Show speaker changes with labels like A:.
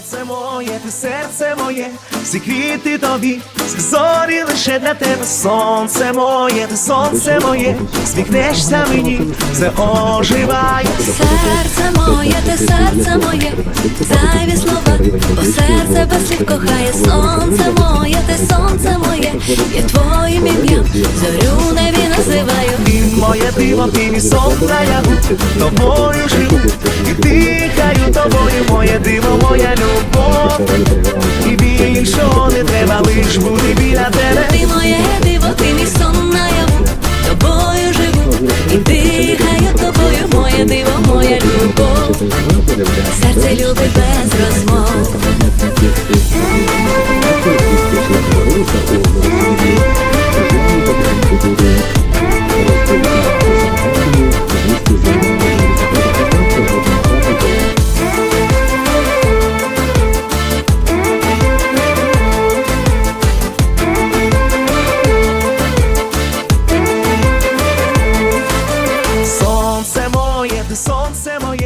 A: Серце моє, ти серце моє, всі квіти тобі, всі зорі лише для тебе. Сонце моє, ти сонце моє, сміхнешся мені, все оживає.
B: Серце моє, ти серце моє, зайві слова, бо серце без слів кохає сонце моє, ти сонце моє, я твоїм ім'ям зорю небі називаю.
A: Ти моє диво, ти мій сон наяву, тобою живу, і дихаю тобою, моє диво. І більшого не треба, лиш бути біля тебе.
B: Ти моє диво, ти мій сон наяву, тобою живу і дихаю тобою, моє диво, моя любов. Серце любить без розмов. моє ти сонце моє.